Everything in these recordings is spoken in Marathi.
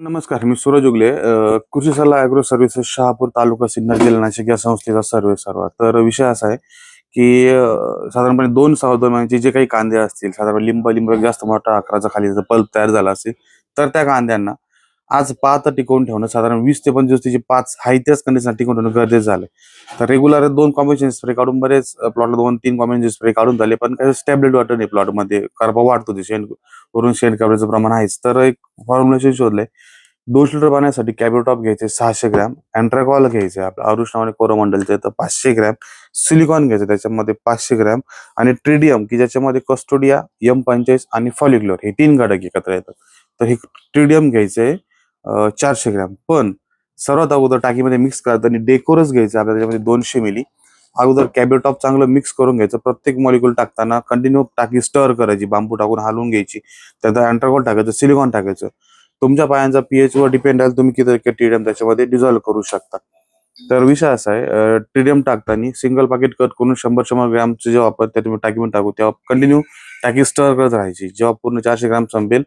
नमस्कार मी सूरज उगले. कृषी सल्ला अॅग्रो सर्व्हिसेस शहापूर तालुका सिन्नर जिल्हा नाशिक या संस्थेचा सर्वे सर्व तर विषय असा आहे की साधारणपणे दोन सहा जे काही कांदे असतील साधारण लिंब लिंब जास्त मोठा आकाराचा खाली पल्प तयार झाला असेल तर त्या कांद्यांना आज पाच टिकवून ठेवणं साधारण वीस ते पंचवीस त्याची पाच हाय त्याच कंडिशन टिकवून ठेवणं गरजेचं झालं तर रेग्युलर दोन कॉम्बिनेशन स्प्रे काढून बरेच प्लॉटला दोन तीन कॉम्बिनेशन स्प्रे काढून झाले पण काही स्टॅबलेट वाटत नाही प्लॉटमध्ये कारबा वाढतो ते शेण वरून शेण कवरेजचं प्रमाण आहेच. तर एक फॉर्म्युलेशन शोधलंय दोन लिटर पाण्यासाठी कॅबिटॉप घ्यायचे सहाशे ग्रॅम अँट्राकॉल घ्यायचे आपलं आरुष नावाने कोरोमंडलचे तर पाचशे ग्रॅम सिलिकॉन घ्यायचं त्याच्यामध्ये पाचशे ग्रॅम आणि ट्रिडियम की ज्याच्यामध्ये कस्टोडिया एम पंचाळीस आणि फॉलिक्लोर हे तीन घटक एकत्र येतात. तर हे ट्रिडियम घ्यायचे चारशे ग्रॅम. पण सर्वात अगोदर टाकीमध्ये मिक्स करताना डेकोरस घ्यायचं आपल्याला त्याच्यामध्ये दोनशे मिली अगोदर कॅबेटॉप चांगलं मिक्स करून घ्यायचं. प्रत्येक मॉलिक्युल टाकताना कंटिन्यू टाकी स्टर करायची. बांबू टाकून हलवून घ्यायची. त्यानंतर अँट्राकॉल टाकायचं सिलिकॉन टाकायचं. तुमच्या पायांचा पीएच वर डिपेंड आहे तुम्ही किती टीडीएम त्याच्यामध्ये डिझॉल्व्ह करू शकता. तर विषय असा आहे टीडीएम टाकताना सिंगल पाकिट कट करून शंभर शंभर ग्रॅमचे जेव्हा आपण त्या तुम्ही टाकीमध्ये टाकू. तेव्हा कंटिन्यू टाकी स्टर करत राहायची. जेव्हा पूर्ण चारशे ग्रॅम संपेल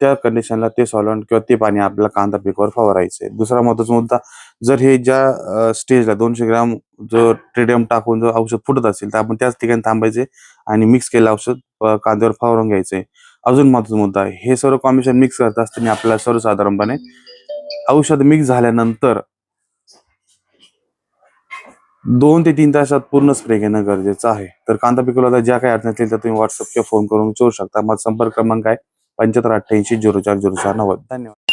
त्या कंडिशनला ते सॉलंट किंवा ते पाणी आपल्याला कांदा पिकावर फवारायचे दुसरा महत्त्वाचा मुद्दा जर हे ज्या स्टेजला दोनशे ग्राम जो ट्रेडियम टाकून जर औषध फुटत असेल तर आपण त्याच ठिकाणी थांबायचे आणि मिक्स केलेलं औषध कांद्यावर फवारून घ्यायचे. अजून महत्त्वाचा मुद्दा आहे हे सर्व कॉम्बिनेशन मिक्स करत असताना आपल्याला सर्वसाधारणपणे औषध मिक्स झाल्यानंतर दोन ते तीन तासात पूर्ण स्प्रे घेणं गरजेचं आहे. तर कांदा पिकवला ज्या काही अडचण असतील तर तुम्ही व्हॉट्सअप किंवा फोन करून विचारू शकता. माझा संपर्क क्रमांक आहे पंच्याहत्तर अठ्ठ्याऐंशी झिरो चार झिरो चार नव्वद. धन्यवाद.